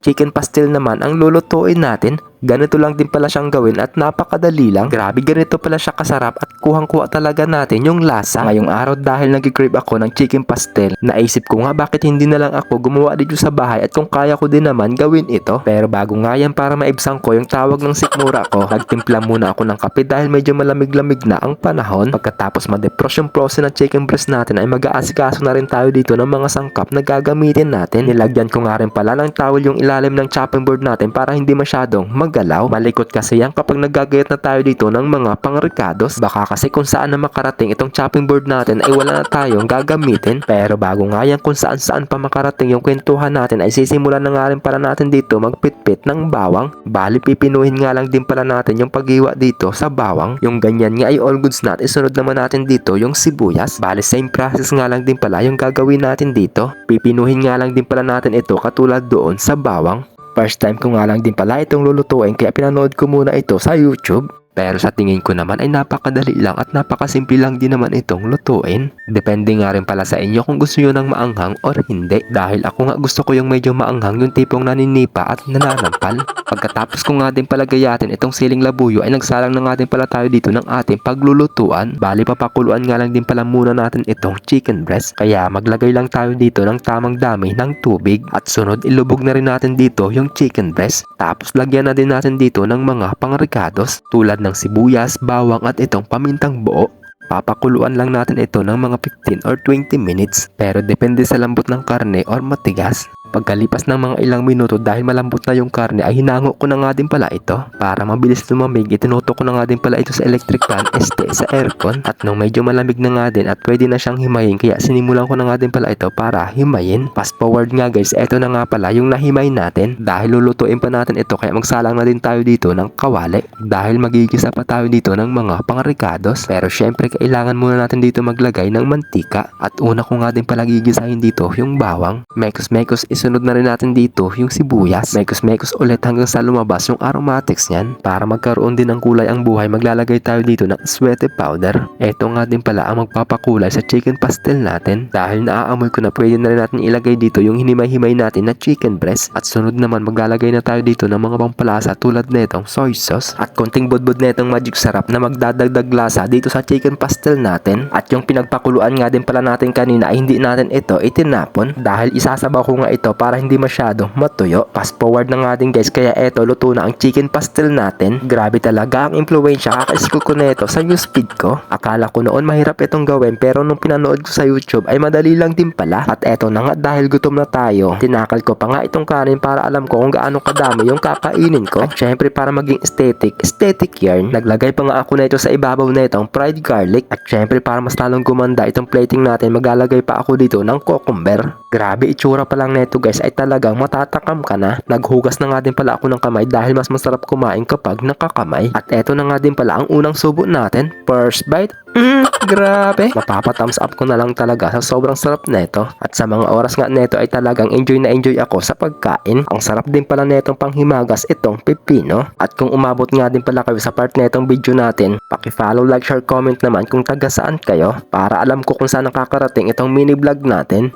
Chicken pastel naman ang lulutuin natin. Ganito lang din pala siyang gawin at napakadali lang. Grabe ganito pala siya kasarap at kuhang-kuha talaga natin yung lasa. Ngayong araw dahil nag-crave ako ng chicken pastel, naisip ko nga bakit hindi na lang ako gumawa dito sa bahay at kung kaya ko din naman gawin ito. Pero bago nga yan para maibsang ko yung tawag ng sikmura ko, nagtimpla muna ako ng kape dahil medyo malamig-lamig na ang panahon. Pagkatapos ma-depros yung prosen ng chicken breast natin ay mag-aasikaso na rin tayo dito ng mga sangkap na gagamitin natin. Nilagyan ko nga rin pala ng towel yung ilalim ng chopping board natin para hindi masyadong maggalaw. Malikot kasi yan kapag nagagayat na tayo dito ng mga pangricados. Baka kasi kung saan na makarating itong chopping board natin ay wala na tayong gagamitin. Pero bago nga yan kung saan saan pa makarating yung kwentuhan natin ay sisimulan na nga rin pala natin dito magpitpit ng bawang. Bali pipinuhin nga lang din pala natin yung paghiwa dito sa bawang. Yung ganyan nga ay all goods na at isunod naman natin dito yung sibuyas. Bali same process nga lang din pala yung gagawin natin dito. Pipinuhin nga lang din pala natin ito katulad doon sa bawang. First time ko nga lang din pala itong lulutuin kaya pinanood ko muna ito sa YouTube. Pero sa tingin ko naman ay napakadali lang at napakasimple lang din naman itong lutuin. Depende nga rin pala sa inyo kung gusto nyo ng maanghang or hindi. Dahil ako nga gusto ko yung medyo maanghang yung tipong naninipa at nananampal. Pagkatapos ko nga din pala gayatin itong siling labuyo ay nagsalang na nga din pala tayo dito ng ating paglulutuan. Bali papakuluan nga lang din pala muna natin itong chicken breast. Kaya maglagay lang tayo dito ng tamang dami ng tubig. At sunod ilubog na rin natin dito yung chicken breast. Tapos lagyan na din natin dito ng mga pangricados tulad ng sibuyas, bawang at itong pamintang buo. Papakuluan lang natin ito ng mga 15 or 20 minutes pero depende sa lambot ng karne or matigas. Pagkalipas ng mga ilang minuto dahil malambot na yung karne ay hinango ko na nga din pala ito. Para mabilis lumamig, itinuto ko na nga din pala ito sa electric fan, este sa aircon. At nung medyo malamig na nga din at pwede na siyang himayin kaya sinimulan ko na nga din pala ito para himayin. Fast forward nga guys, eto na nga pala yung nahimay natin. Dahil lulutuin pa natin ito kaya magsalang na din tayo dito ng kawali. Dahil magigisa pa tayo dito ng mga pangricados. Pero syempre kailangan muna natin dito maglagay ng mantika. At una ko nga din pala gigisahin dito yung bawang. Mekos mekos isunod na rin natin dito yung sibuyas. Mekos mekos ulit hanggang sa lumabas yung aromatics niyan. Para magkaroon din ng kulay ang buhay, maglalagay tayo dito ng sweaty powder. Ito nga din pala ang magpapakulay sa chicken pastel natin. Dahil naaamoy ko na pwede na rin natin ilagay dito yung hinimay-himay natin na chicken breast. At sunod naman maglalagay na tayo dito ng mga pampalasa tulad netong soy sauce. At konting budbud netong magic sarap na magdadagdag lasa dito sa chicken pastel natin. At yung pinagpakuluan nga din pala natin kanina ay hindi natin ito itinapon. Dahil isasabaw ko nga ito para hindi masyado matuyo. Fast forward na nga din guys kaya eto luto na ang chicken pastel natin. Grabe talaga ang impluensya kakaisko ko nito sa newsfeed ko. Akala ko noon mahirap itong gawin pero nung pinanood ko sa YouTube ay madali lang din pala. At eto na nga dahil gutom na tayo. Tinakal ko pa nga itong kanin para alam ko kung gaano kadami yung kakainin ko. At syempre para maging aesthetic, aesthetic yarn. Naglagay pa nga ako nito sa ibabaw na itong fried garlic. At syempre para mas lalong gumanda itong plating natin maglalagay pa ako dito ng cucumber. Grabe itsura pa lang neto guys ay talagang matatakam ka na. Naghugas na nga din pala ako ng kamay dahil mas masarap kumain kapag nakakamay. At eto na nga din pala ang unang subo natin. First bite. Mm, grabe. Mapapathumbs up ko na lang talaga sa sobrang sarap neto. At sa mga oras nga neto ay talagang enjoy na enjoy ako sa pagkain. Ang sarap din pala netong panghimagas itong pipino. At kung umabot nga din pala kayo sa part netong video natin, paki-follow, like, share, comment naman kung taga saan kayo para alam ko kung saan nakakarating itong mini vlog natin.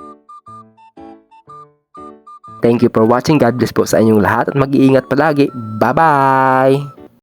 Thank you for watching. God bless po sa inyong lahat at mag-iingat palagi. Bye-bye!